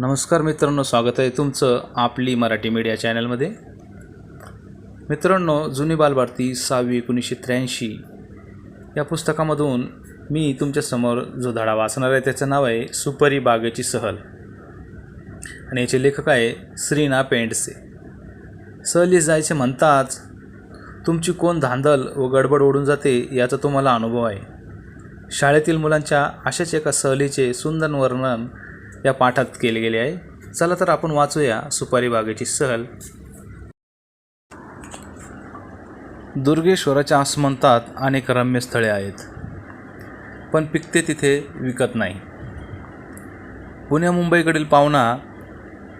नमस्कार मित्रांनो स्वागत आहे तुमचं आपली मराठी मीडिया चॅनलमध्ये. मित्रांनो जुनी बालभारती सहावी एकोणीसशे त्र्याऐंशी या पुस्तकामधून मी तुमच्यासमोर जो धडा वाचणार आहे त्याचं नाव आहे सुपरी बागेची सहल. आणि याचे लेखक आहे श्रीना पेंडसे. सहलीस जायचे म्हणताच तुमची कोण धांदल व गडबड ओढून जाते याचा तुम्हाला अनुभव आहे. शाळेतील मुलांच्या अशाच एका सहलीचे सुंदर वर्णन या पाठात केले गेले आहे. चला तर आपण वाचूया सुपारी बागेची सहल. दुर्गेश्वराच्या आसमंतात अनेक रम्य स्थळे आहेत पण पिकते तिथे विकत नाही. पुण्या मुंबईकडील पाहुणा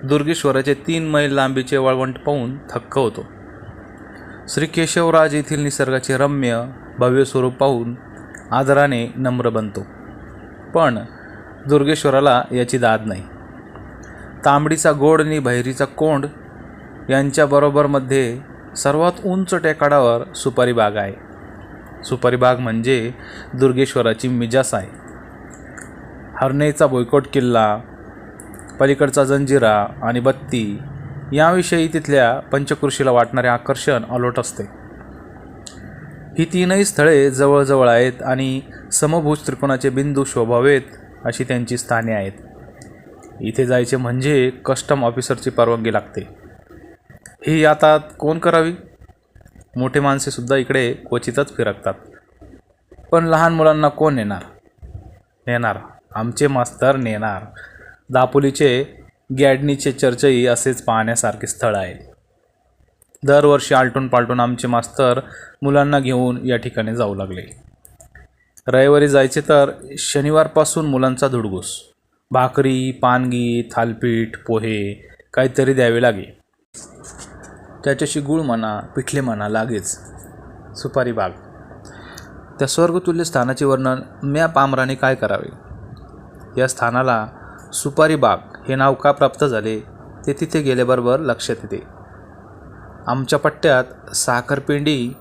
दुर्गेश्वराचे तीन मैल लांबीचे वाळवंट पाहून थक्क होतो. श्री केशवराज येथील निसर्गाचे रम्य भव्य स्वरूप पाहून आदराने नम्र बनतो. पण दुर्गेश्वराला याची दाद नाही. तांबडीचा गोड आणि बहिरीचा कोंड यांच्याबरोबरमध्ये सर्वात उंच टेकाडावर सुपारी बाग आहे. सुपारी बाग म्हणजे दुर्गेश्वराची मिजास आहे. हरणेचा बोयकोट किल्ला पलीकडचा जंजिरा आणि बत्ती याविषयी तिथल्या पंचकृषीला वाटणारे आकर्षण अलोट असते. ही तीनही स्थळे जवळजवळ आहेत आणि समभुज त्रिकोणाचे बिंदू शोभावेत अशी त्यांची स्थाने आहेत. इथे जायचे म्हणजे कस्टम ऑफिसरची परवानगी लागते. ही आता कोण करावी? मोठे माणसेसुद्धा इकडे क्वचितच फिरकतात. पण लहान मुलांना कोण नेणार? नेणार. आमचे मास्तर नेणार. दापोलीचे गॅडनीचे चर्चही असेच पाहण्यासारखे स्थळ आहे. दरवर्षी आलटून पालटून आमचे मास्तर मुलांना घेऊन या ठिकाणी जाऊ लागले. रविवारी जायचे तर शनिवारपासून मुलांचा धुडगूस भाकरी पानगी थालपीठ पोहे काहीतरी द्यावे लागे. त्याच्याशी गुळ म्हणा पिठले म्हणा लागेच. सुपारी बाग. त्या स्वर्गतुल्य स्थानाचे वर्णन म्या पामराने काय करावे? या स्थानाला सुपारी बाग हे नाव का प्राप्त झाले ते तिथे गेल्याबरोबर लक्षात येते. आमच्या पट्ट्यात साखरपेंडी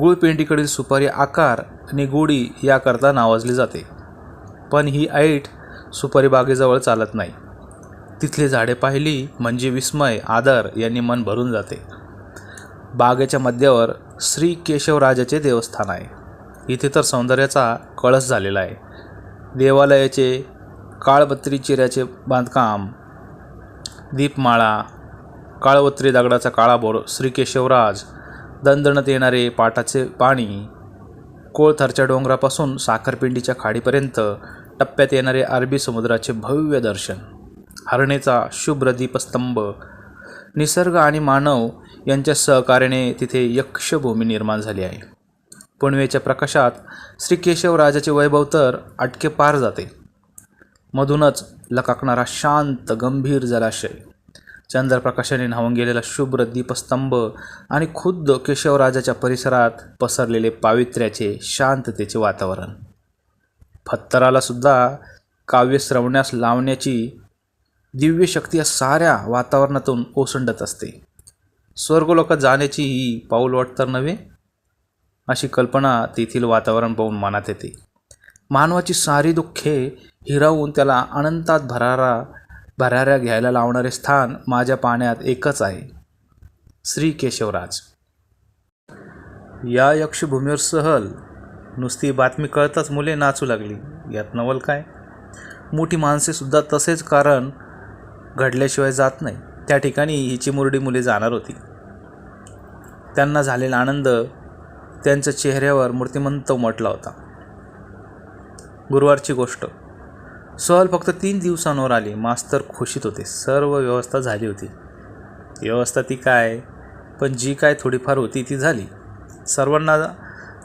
गुळपेंडीकडील सुपारी आकार आणि गोडी याकरता नावाजली जाते. पण ही ऐट सुपारी बागेजवळ चालत नाही. तिथली झाडे पाहिली म्हणजे विस्मय आदर यांनी मन भरून जाते. बागेच्या मध्यावर श्री केशवराजाचे देवस्थान आहे. इथे तर सौंदर्याचा कळस झालेला आहे. देवालयाचे काळबत्री चिऱ्याचे बांधकाम दीपमाळा काळवत्री दगडाचा काळाबोर श्री केशवराज दणदणत येणारे पाटाचे पाणी कोळथरच्या डोंगरापासून साखरपिंडीच्या खाडीपर्यंत टप्प्यात येणारे अरबी समुद्राचे भव्य दर्शन. हरणेचा शुभ्र दीपस्तंभ निसर्ग आणि मानव यांच्या सहकार्याने तिथे यक्षभूमी निर्माण झाली आहे. पुणवेच्या प्रकाशात श्री केशवराजाचे वैभव तर अटके पार जाते. मधूनच लकाकणारा शांत गंभीर जलाशय चंद्रप्रकाशाने न्हावून गेलेला शुभ्र दीपस्तंभ आणि खुद्द केशवराजाच्या परिसरात पसरलेले पावित्र्याचे शांततेचे वातावरण. फत्तराला सुद्धा काव्य श्रवण्यास लावण्याची दिव्य शक्ती या साऱ्या वातावरणातून ओसंडत असते. स्वर्गलोकात जाण्याची ही पाऊल वाट तर नव्हे? अशी कल्पना तेथील वातावरण पाहून मनात येते. मानवाची सारी दुःखे हिरावून त्याला अनंतात भरारा भराऱ्या घ्यायला लावणारे स्थान माझ्या पाण्यात एकच आहे. श्री केशवराज. या यक्षभूमीवर सहल. नुसती बातमी कळताच मुले नाचू लागली. यात नवल काय? मोठी माणसेसुद्धा तसेच कारण घडल्याशिवाय जात नाही. त्या ठिकाणी हिची मुरडी मुले जाणार होती. त्यांना झालेला आनंद त्यांच्या चेहऱ्यावर मूर्तिमंत उमटला होता. गुरुवारची गोष्ट. सहल फक्त तीन दिवसांवर आली. मास्तर खुशीत होते. सर्व व्यवस्था झाली होती. व्यवस्था ती काय? पण जी काय थोडीफार होती ती झाली. सर्वांना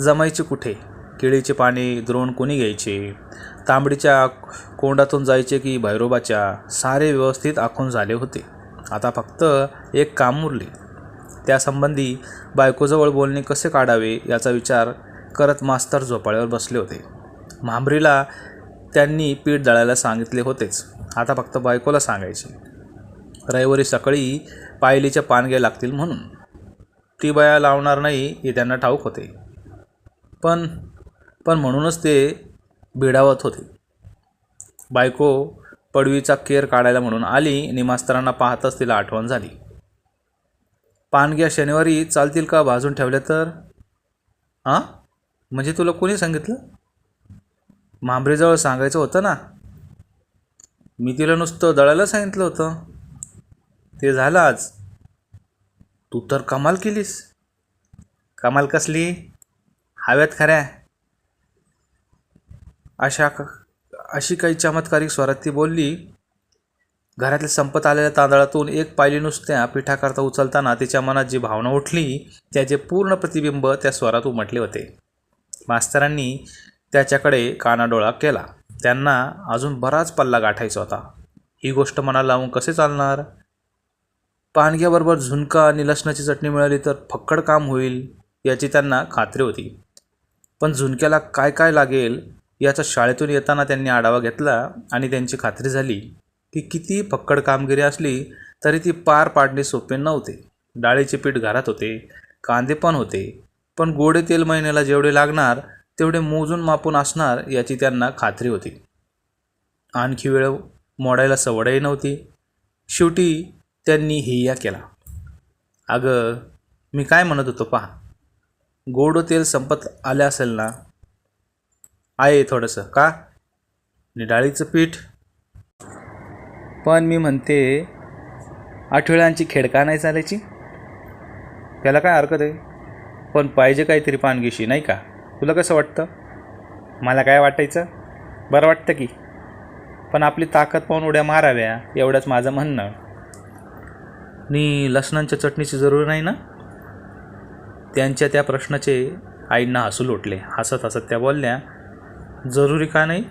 जमायची कुठे? केळीचे पाणी द्रोण कोणी घ्यायचे? तांबडीच्या कोंडातून जायचे की भैरोबाच्या? सारे व्यवस्थित आखून झाले होते. आता फक्त एक काम उरले त्यासंबंधी बायकोजवळ बोलणे कसे काढावे याचा विचार करत मास्तर झोपाळ्यावर बसले होते. म्हांबरीला त्यांनी पीठ दळायला सांगितले होतेच. आता फक्त बायकोला सांगायचे. रविवारी सकाळी पायलीच्या पानग्या लागतील म्हणून. ती बाया लावणार नाही हे त्यांना ठाऊक होते. पण पण म्हणूनच ते भिडावत होते. बायको पडवीचा केर काढायला म्हणून आली आणि मास्तरांना पाहताच तिला आठवण झाली. पानग्या शनिवारी चालतील का भाजून ठेवल्या तर? हां म्हणजे तुला कोणी सांगितलं? मांबरेजवळ सांगायचं होतं ना? मी तिला नुसतं दळायला सांगितलं होतं. ते झालं आज. तू तर कमाल केलीस. कमाल कसली? हव्यात खऱ्या. अशा अशी काही चमत्कारिक स्वरात ती बोलली. घरातल्या संपत आलेल्या तांदळातून एक पायली नुसत्या पिठाकरता उचलताना तिच्या मनात जी भावना उठली त्याचे पूर्ण प्रतिबिंब त्या स्वरात उमटले होते. मास्तरांनी त्याच्याकडे कानाडोळा केला. त्यांना अजून बराच पल्ला गाठायचा होता. ही गोष्ट मनाला लावून कसे चालणार? पानग्याबरोबर झुणका आणि लसणाची चटणी मिळाली तर फक्कड काम होईल याची त्यांना खात्री होती. पण झुणक्याला काय काय लागेल याचा शाळेतून येताना त्यांनी आढावा घेतला आणि त्यांची खात्री झाली की किती फक्कड कामगिरी असली तरी ती पार पाडणे सोपे नव्हते. डाळीचे पीठ घरात होते कांदे पण होते. पण गोडे तेल महिन्याला जेवढे लागणार तेवढे मोजून मापून असणार याची त्यांना खात्री होती. आणखी वेळ मोडायला सवडही नव्हती. शेवटी त्यांनी हिया केला. अगं मी काय म्हणत होतो पहा. गोड तेल संपत आलं असेल ना? आहे थोडंसं का? निडाळीचं डाळीचं पीठ? पण मी म्हणते आठवड्यांची खेडका नाही चालायची? त्याला काय हरकत आहे? पण पाहिजे काहीतरी पानगीशी नाही का? तुला कसं वाटतं? मला काय वाटायचं? बरं वाटतं की. पण आपली ताकद पाहून उड्या माराव्या एवढंच माझं म्हणणं. नी लसणांच्या चटणीची जरूर नाही ना? त्यांच्या त्या प्रश्नाचे आईंना हसू लोटले हसत हसत त्या बोलल्या जरुरी का नाही?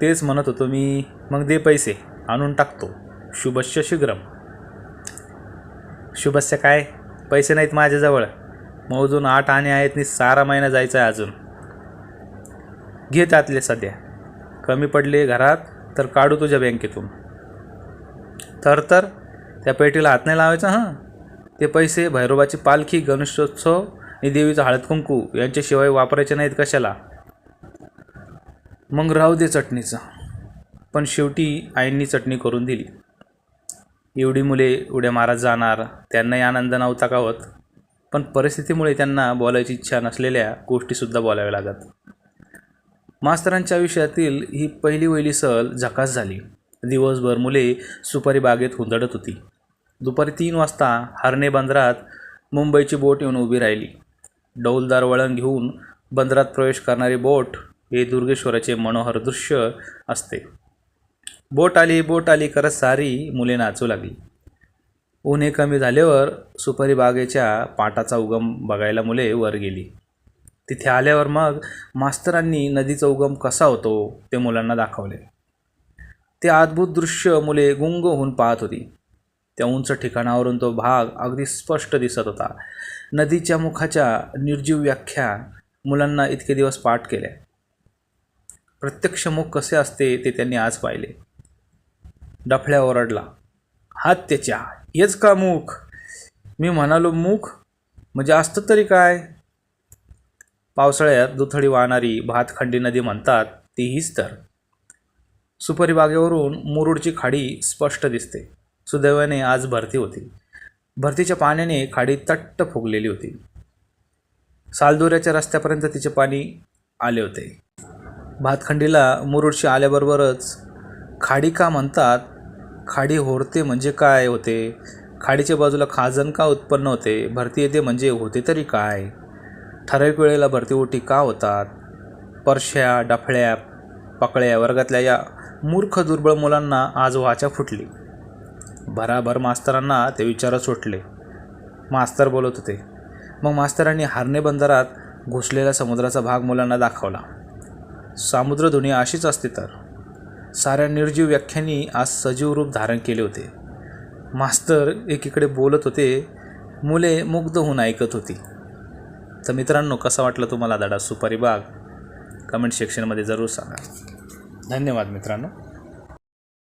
तेच म्हणत होतो मी मग दे पैसे आणून टाकतो. शुभस्य शीघ्रम. शुभस्य काय? पैसे नाहीत माझ्याजवळ. मोजून आठ आणे आहेत नि सारा महिना जायचा आहे अजून. घे त्यातले सध्या. कमी पडले घरात तर काढू तुझ्या बँकेतून. तर तर त्या पेटीला हात नाही लावायचा हां? ते पैसे भैरोबाची पालखी गणेशोत्सव आणि देवीचं हळद कुंकू यांच्याशिवाय वापरायचे नाहीत कशाला? मग राहू दे चटणीचं. पण शेवटी आईंनी चटणी करून दिली. एवढी मुले उड्या मारत जाणार त्यांनाही आनंद नव्हता का होत? पण परिस्थितीमुळे त्यांना बोलायची इच्छा नसलेल्या गोष्टीसुद्धा बोलाव्या लागत. मास्तरांच्या आयुष्यातील ही पहिली वहिली सहल झकास झाली. दिवसभर मुले सुपारी बागेत हुंदडत होती. दुपारी तीन वाजता हरणे बंदरात मुंबईची बोट येऊन उभी राहिली. डौलदार वळण घेऊन बंदरात प्रवेश करणारी बोट हे दुर्गेश्वराचे मनोहर दृश्य असते. बोट आली बोट आली करत सारी मुले नाचू लागली. उन्हे कमी झाल्यावर सुपारी बागेच्या पाटाचा उगम बघायला मुले वर गेली. तिथे आल्यावर मग मास्तरांनी नदीचा उगम कसा होतो ते मुलांना दाखवले. ते अद्भुत दृश्य मुले गुंग होऊन पाहत होती. त्या उंच ठिकाणावरून तो भाग अगदी स्पष्ट दिसत होता. नदीच्या मुखाच्या निर्जीव व्याख्या मुलांना इतके दिवस पाठ केल्या. प्रत्यक्ष मुख कसे असते ते त्यांनी आज पाहिले. डफळ्या ओरडला हात त्याच्या हेच का मुख मी म्हणालो मूक? म्हणजे असतं तरी काय? पावसाळ्यात दुथडी वाहणारी भातखंडी नदी म्हणतात ती हीच तर. सुपारी बागेवरून मुरुडची खाडी स्पष्ट दिसते. सुदैवाने आज भरती होती. भरतीच्या पाण्याने खाडी तट्ट फुगलेली होती. सालदोऱ्याच्या रस्त्यापर्यंत तिचे पाणी आले होते. भातखंडीला मुरुडशी आल्याबरोबरच खाडी का म्हणतात खाडी होरते म्हणजे काय होते? खाडीच्या बाजूला खाजण का उत्पन्न होते? भरती येते म्हणजे होते तरी काय? ठराविक वेळेला भरती ओटी का होतात? परश्या डफळ्या पकळ्या वर्गातल्या या मूर्ख दुर्बळ मुलांना आज वाचा फुटली. भराभर मास्तरांना ते विचारच सुटले. मास्तर बोलत होते. मग मास्तरांनी हारणे बंदरात घुसलेला समुद्राचा भाग मुलांना दाखवला. सामुद्रधुनी अशीच असते तर. साऱ्या निर्जीव व्याख्यांनी आज सजीव रूप धारण केले होते. मास्तर एकीकडे बोलत होते मुले मुग्ध होऊन ऐकत होती. तर मित्रांनो कसा वाटला तुम्हाला धडा सुपारी बाग कमेंट सेक्शनमध्ये जरूर सांगा. धन्यवाद मित्रांनो.